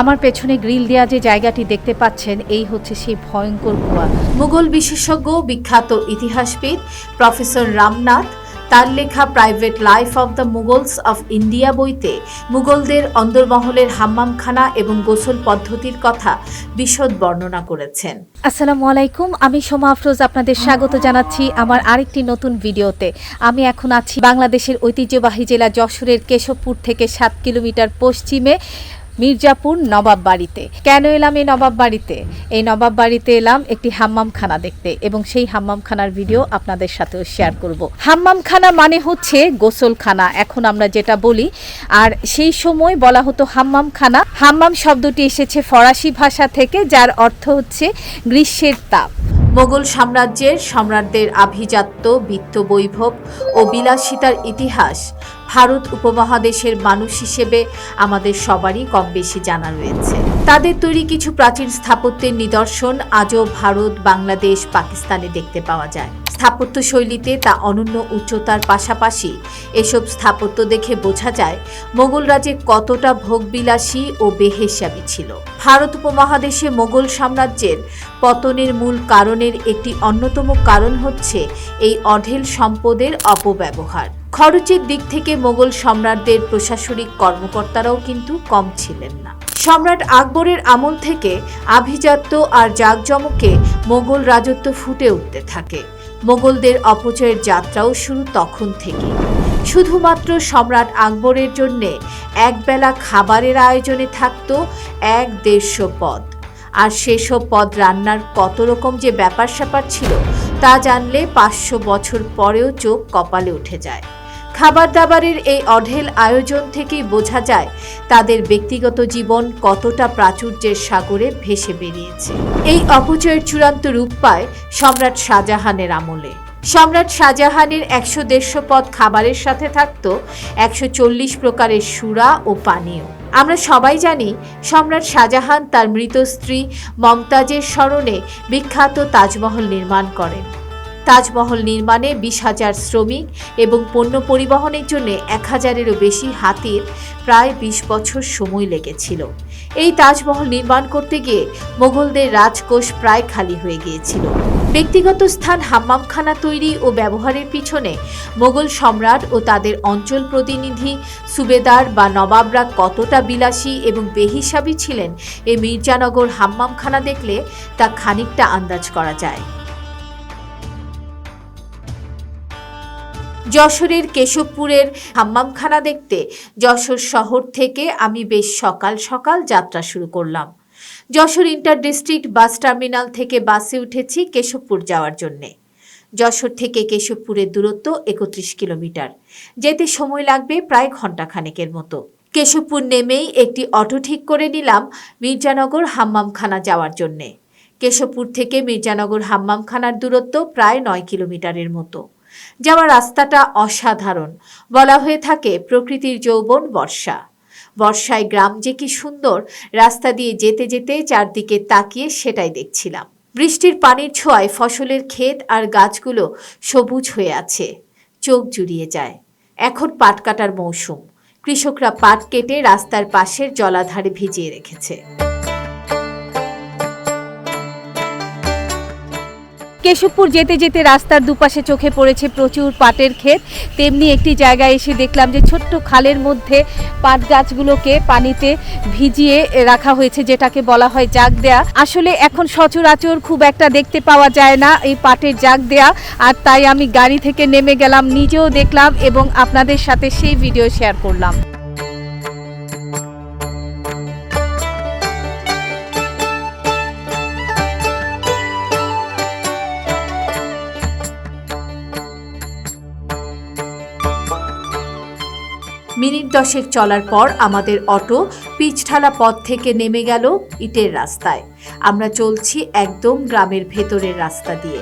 আমার পেছনে গ্রিল দেওয়া যে জায়গাটি দেখতে পাচ্ছেন, এই হচ্ছে সেই ভয়ঙ্কর কুয়া। মুঘল বিশেষজ্ঞ বিখ্যাত ইতিহাসবিদ প্রফেসর রামনাথ, তার লেখা private life of the Mughals of India বইতে মুঘলদের অন্দরমহলের হাম্মামখানা এবং গোসল পদ্ধতির কথা বিশদ বর্ণনা করেছেন। আসসালামু আলাইকুম, আমি সোমা আফরোজ আপনাদের স্বাগত জানাচ্ছি আমার আরেকটি নতুন ভিডিওতে। আমি এখন আছি বাংলাদেশের ঐতিহ্যবাহী জেলা যশোরের কেশবপুর থেকে সাত কিলোমিটার পশ্চিমে। মির্জাপুর নবাব বাড়িতে। কেন এলাম এই নবাব বাড়িতে? এই নবাব বাড়িতে এলাম একটি হাম্মামখানা দেখতে এবং সেই হাম্মামখানার ভিডিও আপনাদের সাথেও শেয়ার করব। হাম্মামখানা মানে হচ্ছে গোসলখানা, এখন আমরা যেটা বলি। আর সেই সময় বলা হতো হাম্মামখানা। হাম্মাম শব্দটি এসেছে ফরাসি ভাষা থেকে, যার অর্থ হচ্ছে গ্রীষ্মের তাপ। মোগল সাম্রাজ্যের সম্রাটদের আভিজাত্য, বিত্ত বৈভব ও বিলাসিতার ইতিহাস ভারত উপমহাদেশের মানুষ হিসেবে আমাদের সবারই কম বেশি জানা রয়েছে। তাদের তৈরি কিছু প্রাচীন স্থাপত্যের নিদর্শন আজও ভারত, বাংলাদেশ, পাকিস্তানে দেখতে পাওয়া যায়। স্থাপত্য শৈলীতে তা অনন্য উচ্চতার পাশাপাশি এসব স্থাপত্য দেখে বোঝা যায় মোগল রাজে কতটা ভোগবিলাসী ও বেহেসাবি ছিল। ভারত উপমহাদেশে মোগল সাম্রাজ্যের পতনের মূল কারণের একটি অন্যতম কারণ হচ্ছে এই অঢেল সম্পদের অপব্যবহার। খরচের দিক থেকে মোগল সম্রাটদের প্রশাসনিক কর্মকর্তারাও কিন্তু কম ছিলেন না। সম্রাট আকবরের আমল থেকে আভিজাত্য আর জাঁকজমকে মোগল রাজত্ব ফুটে উঠতে থাকে। মোগলদের অপচয়ের যাত্রাও শুরু তখন থেকে শুধুমাত্র সম্রাট আকবরের জন্যে একবেলা খাবারের আয়োজনে থাকতো এক দেড়শো পদ। আর সেসব পদ রান্নার কত রকম যে ব্যাপার স্যাপার ছিল, তা জানলে পাঁচশো বছর পরেও চোখ কপালে উঠে যায়। খাবার দাবারের এই অঢেল আয়োজন থেকেই বোঝা যায় তাদের ব্যক্তিগত জীবন কতটা প্রাচুর্যের সাগরে ভেসে বেরিয়েছে। এই অপচয়ের চূড়ান্ত রূপ পায় সম্রাট শাহজাহানের আমলে। সম্রাট শাহজাহানের একশো দেড়শো পদ খাবারের সাথে থাকত, একশো চল্লিশ প্রকারের সুরা ও পানীয়। আমরা সবাই জানি সম্রাট শাহজাহান তার মৃত স্ত্রী মমতাজের স্মরণে বিখ্যাত তাজমহল নির্মাণ করেন। তাজমহল নির্মাণে বিশ হাজার শ্রমিক এবং পণ্য পরিবহনের জন্য এক হাজারেরও বেশি হাতির প্রায় বিশ বছর সময় লেগেছিল। এই তাজমহল নির্মাণ করতে গিয়ে মোগলদের রাজকোষ প্রায় খালি হয়ে গিয়েছিল। ব্যক্তিগত স্থান হাম্মামখানা তৈরি ও ব্যবহারের পিছনে মোগল সম্রাট ও তাদের অঞ্চল প্রতিনিধি সুবেদার বা নবাবরা কতটা বিলাসী এবং বেহিসাবি ছিলেন এ মির্জানগর হাম্মামখানা দেখলে তা খানিকটা আন্দাজ করা যায়। যশোরের কেশবপুরের হাম্মামখানা দেখতে যশোর শহর থেকে আমি বেশ সকাল সকাল যাত্রা শুরু করলাম। Jessore inter district bus terminal থেকে বাসে উঠেছি কেশবপুর যাওয়ার জন্যে। যশোর থেকে কেশবপুরের দূরত্ব একত্রিশ কিলোমিটার। যেতে সময় লাগবে প্রায় ঘন্টাখানেকের মতো। কেশবপুর নেমেই একটি অটো ঠিক করে নিলাম মির্জানগর হাম্মামখানা যাওয়ার জন্যে। কেশবপুর থেকে মির্জানগর হাম্মামখানার দূরত্ব প্রায় নয় কিলোমিটারের মতো। যাওয়ার রাস্তাটা অসাধারণ। বলা হয়ে থাকে, প্রকৃতির যৌবন বর্ষা। বর্ষায় গ্রাম যে কি সুন্দর, রাস্তা দিয়ে যেতে যেতে চারদিকে তাকিয়ে সেটাই দেখছিলাম। বৃষ্টির পানির ছোঁয়ায় ফসলের ক্ষেত আর গাছগুলো সবুজ হয়ে আছে, চোখ জুড়িয়ে যায়। এখন পাট কাটার মৌসুম। কৃষকরা পাট কেটে রাস্তার পাশের জলাধারে ভিজিয়ে রেখেছে। কেশবপুর যেতে যেতে রাস্তার দুপাশে চোখে পড়েছে প্রচুর পাটের ক্ষেত। তেমনি একটি জায়গায় এসে দেখলাম যে ছোট্ট খালের মধ্যে পাট গাছগুলোকে পানিতে ভিজিয়ে রাখা হয়েছে, যেটাকে বলা হয় জাগ দেয়া। আসলে এখন সচরাচর খুব একটা দেখতে পাওয়া যায় না এই পাটের জাগ দেয়া, আর তাই আমি গাড়ি থেকে নেমে গেলাম, নিজেও দেখলাম এবং আপনাদের সাথে সেই ভিডিও শেয়ার করলাম। দশেক চলার পর আমাদের অটো পিচঢালা পথ থেকে নেমে গেল ইটের রাস্তায়। আমরা চলছি একদম গ্রামের ভেতরের রাস্তা দিয়ে।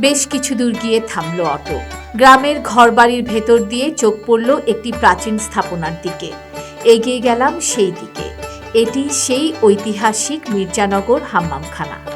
বেশ কিছু দূর গিয়ে থামলো অটো। গ্রামের ঘরবাড়ির ভেতর দিয়ে চোখ পড়ল একটি প্রাচীন স্থাপনার দিকে। এগিয়ে গেলাম সেই দিকে। এটি সেই ঐতিহাসিক মির্জানগর হাম্মামখানা।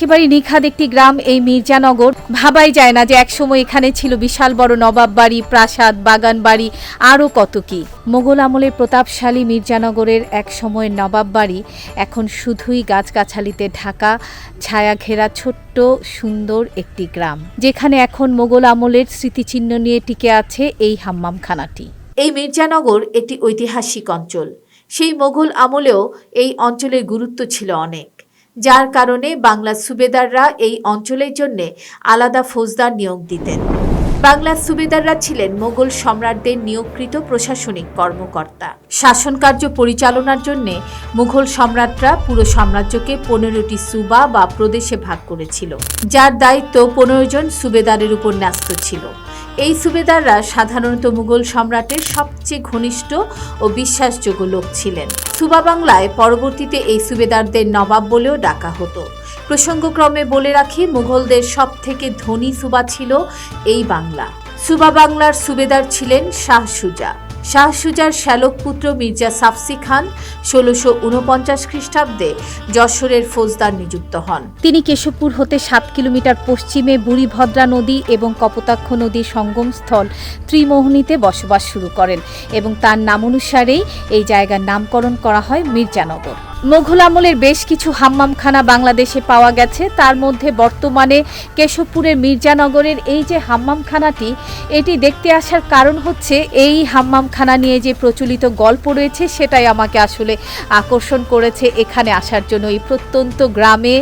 একেবারে নিখাদ একটি গ্রাম এই মির্জানগর। ভাবাই যায় না যে একসময় এখানে ছিল বিশাল বড় নবাব বাড়ি প্রাসাদ বাগান বাড়ি আরও কত কি। মোগল আমলের প্রতাপশালী মির্জানগরের এক সময়ের নবাব বাড়ি এখন শুধুই গাছগাছালিতে ঢাকা ছায়া ঘেরা ছোট্ট, সুন্দর একটি গ্রাম, যেখানে এখন মোগল আমলের স্মৃতিচিহ্ন নিয়ে টিকে আছে এই হাম্মামখানাটি। এই মির্জানগর একটি ঐতিহাসিক অঞ্চল। সেই মোগল আমলেও এই অঞ্চলের গুরুত্ব ছিল অনেক। যার কারণে বাংলার সুবেদাররা এই অঞ্চলের জন্য আলাদা ফৌজদার নিয়োগ দিতেন। বাংলার সুবেদাররা ছিলেন মোগল সম্রাটদের নিয়োগকৃত প্রশাসনিক কর্মকর্তা। শাসনকার্য পরিচালনার জন্য মুঘল সম্রাটরা পুরো সাম্রাজ্যকে পনেরোটি সুবা বা প্রদেশে ভাগ করেছিল, যার দায়িত্ব পনেরো জন সুবেদারের উপর ন্যস্ত ছিল। এই সুবেদাররা সাধারণত মুঘল সম্রাটের সবচেয়ে ঘনিষ্ঠ ও বিশ্বাসযোগ্য লোক ছিলেন। সুবা বাংলায় পরবর্তীতে এই সুবেদারদের নবাব বলেও ডাকা হতো। প্রসঙ্গক্রমে বলে রাখি, মুঘলদের সব থেকে ধনী সুবা ছিল এই বাংলা। সুবা বাংলার সুবেদার ছিলেন শাহ সুজা। শাহ সুজার শ্যালক পুত্র মির্জা সাফসি খান ষোলোশো উনপঞ্চাশ খ্রিস্টাব্দে যশোরের ফৌজদার নিযুক্ত হন। তিনি কেশবপুর হতে সাত কিলোমিটার পশ্চিমে বুড়িভদ্রা নদী এবং কপোতাক্ষ নদীর সঙ্গমস্থল ত্রিমোহনীতে বসবাস শুরু করেন এবং তার নামানুসারেই এই জায়গার নামকরণ করা হয় মির্জানগর। মোঘল আমলের বেশ কিছু হাম্মামখানা বাংলাদেশে পাওয়া গেছে। তার মধ্যে বর্তমানে কেশবপুরের মির্জানগরের এই যে হাম্মামখানাটি, এটি দেখতে আসার কারণ হচ্ছে এই হাম্মামখানা নিয়ে যে প্রচলিত গল্প রয়েছে, সেটাই আমাকে আসলে আকর্ষণ করেছে এখানে আসার জন্য। এই প্রত্যন্ত গ্রামে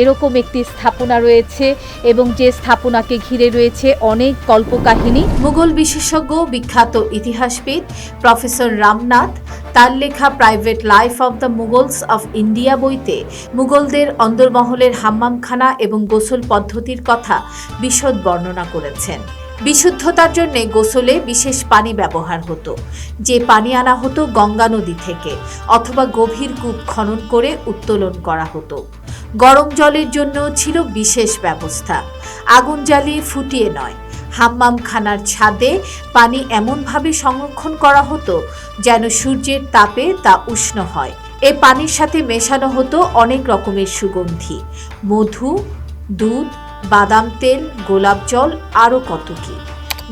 এরকম একটি স্থাপনা রয়েছে এবং যে স্থাপনাকে ঘিরে রয়েছে অনেক কল্পকাহিনী। মুঘল বিশেষজ্ঞ বিখ্যাত ইতিহাসবিদ প্রফেসর রামনাথ তার লেখা private life of the Mughals of India বইতে মুঘলদের অন্দরমহলের হাম্মামখানা এবং গোসল পদ্ধতির কথা বিশদ বর্ণনা করেছেন। বিশুদ্ধতার জন্য গোসলে বিশেষ পানি ব্যবহার হতো। যে পানি আনা হতো গঙ্গা নদী থেকে অথবা গভীর কূপ খনন করে উত্তোলন করা হতো। গরম জলের জন্য ছিল বিশেষ ব্যবস্থা। আগুন জ্বালিয়ে ফুটিয়ে নয়। হাম্মামখানার ছাদে পানি এমনভাবে সংরক্ষণ করা হতো যেন সূর্যের তাপে তা উষ্ণ হয়। এ পানির সাথে মেশানো হতো অনেক রকমের সুগন্ধি। মধু, দুধ, বাদাম তেল, গোলাপ জল, আরও কত কী।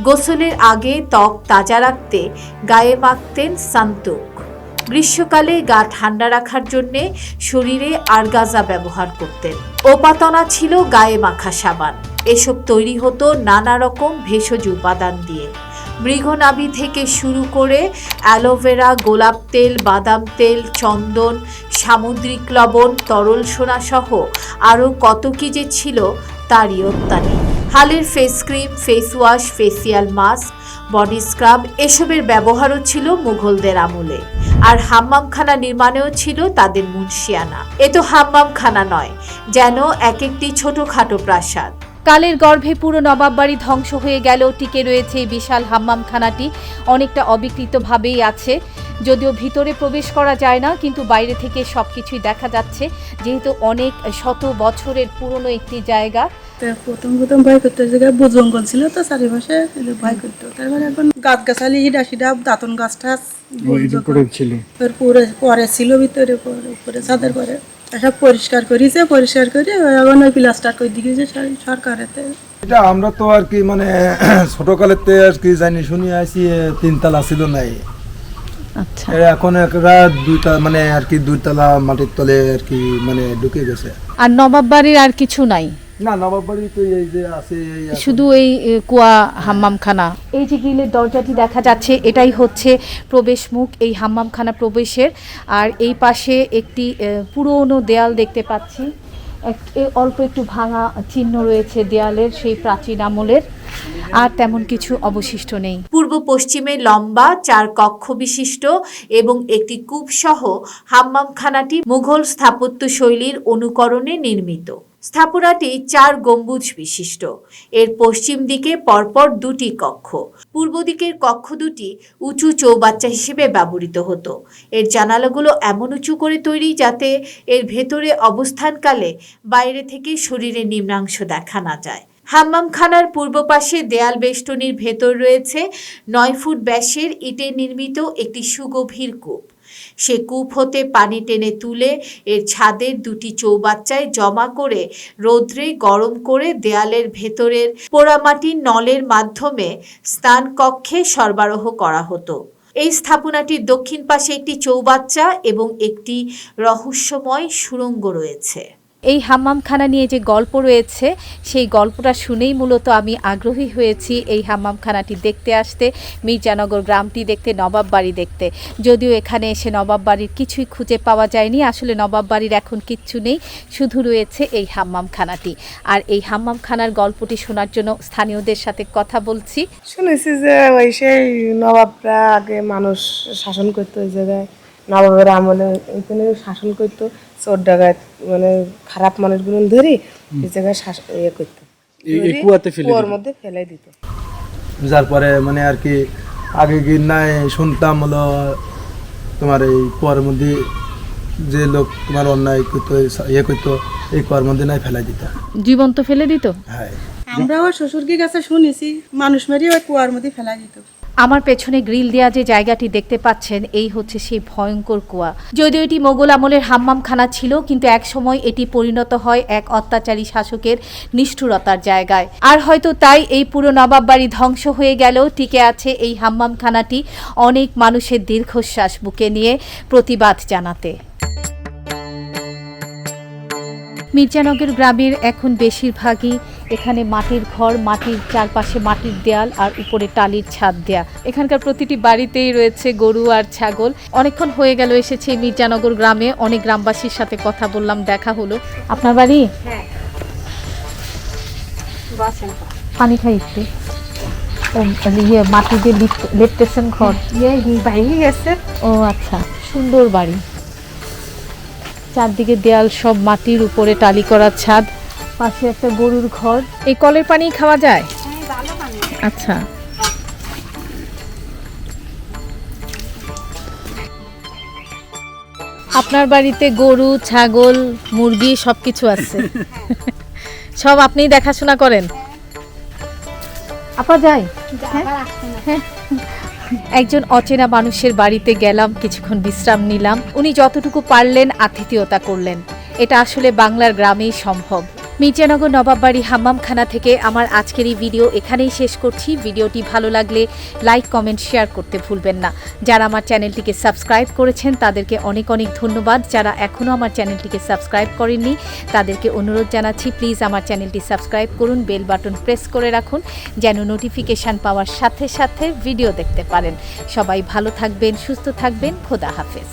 গোসলের আগে ত্বক তাজা রাখতে গায়ে মাখতেন সান্তক। গ্রীষ্মকালে গা ঠান্ডা রাখার জন্য শরীরে আরগাজা ব্যবহার করতেন। ওপাতনা ছিল গায়ে মাখা সাবান। এসব তৈরি হতো নানা রকম ভেষজ উপাদান দিয়ে। মৃগনাভি থেকে শুরু করে অ্যালোভেরা গোলাপ তেল, বাদাম তেল, চন্দন, সামুদ্রিক লবণ, তরল সোনা সহ আরও কত কি যে ছিল তারই অত্যানি হালের face cream face wash facial mask body scrub এসবের ব্যবহারও ছিল মুঘলদের আমলে। আর হাম্মামখানা নির্মাণেও ছিল তাদের মুন্সিয়ানা এ তো হাম্মামখানা নয়, যেন এক একটি ছোটোখাটো প্রাসাদ। কালের গর্ভে পুরো নবাব বাড়ি ধ্বংস হয়ে গেলেও টিকে রয়েছে এই বিশাল হাম্মামখানাটি। অনেকটা অবিকৃতভাবেই আছে। যদিও ভিতরে প্রবেশ করা যায় না কিন্তু বাইরে থেকে সব কিছুই দেখা যাচ্ছে। যেহেতু অনেক শত বছরের পুরনো একটি জায়গা। প্রথম প্রথম ভয় করতো জায়গায় বু জঙ্গল ছিল তো চারিপাশে ভয় করতো তারপরে এখন গাছ গাছালি হিডা সিডা দাঁতন গাছ টাছ পরে পরে ছিল ভিতরে পরে উপরে ছাদের পরে। সব পরিষ্কার করেছে পরিষ্কার করে এখন ওই প্লাস্টার করে দিয়েছে সর- সরকারেতে। এটা আমরা তো আর কি মানে ছোটকালেতে আর কি জানি শুনি আইছি তিনতলা ছিল নাই। আচ্ছা। এখন একটা দুইটা মানে আর কি দুইতলা মাটির তলে আর কি মানে ঢুকে গেছে। আর নবাব বাড়ির আর কিছু নাই? না নবাব বাড়ি তো এই যে আছে শুধু এই কুয়া হাম্মামখানা। এই যে গ্রিলের দরজাটি দেখা যাচ্ছে এটাই হচ্ছে প্রবেশ মুখ এই হাম্মামখানা প্রবেশের। আর এই পাশে একটি পুরনো দেয়াল দেখতে পাচ্ছি। এ অল্প একটু ভাঙা চিহ্ন রয়েছে দেয়ালের সেই প্রাচীন আমলের। আর তেমন কিছু অবশিষ্ট নেই। পূর্ব পশ্চিমে লম্বা চার কক্ষ বিশিষ্ট এবং একটি কূপ সহ হাম্মামখানাটি মুঘল স্থাপত্য শৈলীর অনুকরণে নির্মিত। স্থাপনাটি চার গম্বুজ বিশিষ্ট। এর পশ্চিম দিকে পরপর দুটি কক্ষ। পূর্ব দিকের কক্ষ দুটি উঁচু চৌবাচ্চা হিসেবে ব্যবহৃত হতো। এর জানালাগুলো এমন উঁচু করে তৈরি যাতে এর ভেতরে অবস্থানকালে বাইরে থেকে শরীরের নিম্নাংশ দেখা না যায়। হাম্মামখানার পূর্ব পাশে দেয়াল বেষ্টনীর ভেতর রয়েছে নয় ফুট ব্যাসের ইটে নির্মিত একটি সুগভীর কূপ। সে কূপ হতে পানি টেনে তুলে এর ছাদের দুটি চৌবাচ্চায় জমা করে রৌদ্রে গরম করে দেয়ালের ভেতরের পোড়ামাটির নলের মাধ্যমে স্নান কক্ষে সরবরাহ করা হতো। এই স্থাপনাটির দক্ষিণ পাশে একটি চৌবাচ্চা এবং একটি রহস্যময় সুড়ঙ্গ রয়েছে। এই হাম্মামখানা নিয়ে যে গল্প রয়েছে, সেই গল্পটা শুনেই মূলত আমি আগ্রহী হয়েছি এই হাম্মামখানাটি দেখতে আসতে, মির্জানগর গ্রামটি দেখতে নবাব বাড়ি দেখতে। যদিও এখানে এসে নবাব বাড়ির কিছুই খুঁজে পাওয়া যায়নি, আসলে নবাব বাড়ির এখন কিচ্ছু নেই, শুধু রয়েছে এই হাম্মামখানাটি। আর এই হাম্মামখানার গল্পটি শোনার জন্য স্থানীয়দের সাথে কথা বলছি। শুনেছি যে ওই সেই নবাবরা আগে মানুষ শাসন করতো, ওই জায়গায় নবাবের আমলে এখানে শাসন করতো। চোর ডাকাত মানে খারাপ মানুষগুলো ধরি এই জায়গায় শাস- ইয়ে করতো। ধরে কুয়োর মধ্যে ফেলে দিত। যার পরে মানে আর কি আগে কি নাই শুনতাম হলো তোমার এই কুয়ার মধ্যে যে লোক তোমার অন্যায় করতো ইয়ে করতো এই কুয়ার মধ্যে নাই ফেলাই দিত। জীবন্ত ফেলে দিত? হ্যাঁ। আমরা ওর শ্বশুরকে কাছে শুনেছি মানুষ মেরে ওই কুয়ার মধ্যে ফেলা দিত। আমার পেছনে গ্রিল দেওয়া যে জায়গাটি দেখতে পাচ্ছেন, এই হচ্ছে সেই ভয়ঙ্কর কুয়া। যদিও এটি মোগল আমলের হাম্মামখানা ছিল, কিন্তু এক সময় এটি পরিণত হয় এক অত্যাচারী শাসকের নিষ্ঠুরতার জায়গায়। আর হয়তো তাই এই পুরো নবাব বাড়ি ধ্বংস হয়ে গেলেও টিকে আছে এই হাম্মামখানাটি অনেক মানুষের দীর্ঘশ্বাস বুকে নিয়ে প্রতিবাদ জানাতে। মির্জানগর গ্রামের এখন বেশিরভাগই এখানে মাটির ঘর মাটির চারপাশে মাটির দেয়াল আর উপরে টালির ছাদ দেয়া। এখানকার প্রতিটি বাড়িতেই রয়েছে গরু আর ছাগল। অনেকক্ষণ হয়ে গেল এসেছে মির্জানগর গ্রামে। অনেক গ্রামবাসীর সাথে কথা বললাম দেখা হলো। আপনার বাড়ি? পানি খাই একটু। ইয়ে মাটি দিয়ে লিপ- লেপটেছেন ঘর? ভেঙে গেছে। ও আচ্ছা। সুন্দর বাড়ি। চারদিকে দেয়াল সব মাটির উপরে টালি করা ছাদ। পাশে একটা গরুর ঘর। এই কলের পানি খাওয়া যায়? আচ্ছা। আপনার বাড়িতে গরু ছাগল মুরগি সব কিছু আছে সব আপনিই দেখাশোনা করেন? আপা যাই। একজন অচেনা মানুষের বাড়িতে গেলাম কিছুক্ষণ বিশ্রাম নিলাম। উনি যতটুকু পারলেন আতিথেয়তা করলেন। এটা আসলে বাংলার গ্রামেই সম্ভব। মির্জানগর নবাববাড়ি হাম্মামখানা থেকে আমার আজকের এই ভিডিও এখানেই শেষ করছি। ভিডিওটি ভালো লাগলে লাইক, কমেন্ট, শেয়ার করতে ভুলবেন না। যারা আমার চ্যানেলটিকে সাবস্ক্রাইব করেছেন, তাদেরকে অনেক অনেক ধন্যবাদ। যারা এখনও আমার চ্যানেলটিকে সাবস্ক্রাইব করেননি, তাদেরকে অনুরোধ জানাচ্ছি, প্লিজ আমার চ্যানেলটি সাবস্ক্রাইব করুন, বেল বাটন প্রেস করে রাখুন, যেন নোটিফিকেশান পাওয়ার সাথে সাথে ভিডিও দেখতে পারেন। সবাই ভালো থাকবেন, সুস্থ থাকবেন, খোদা হাফেজ।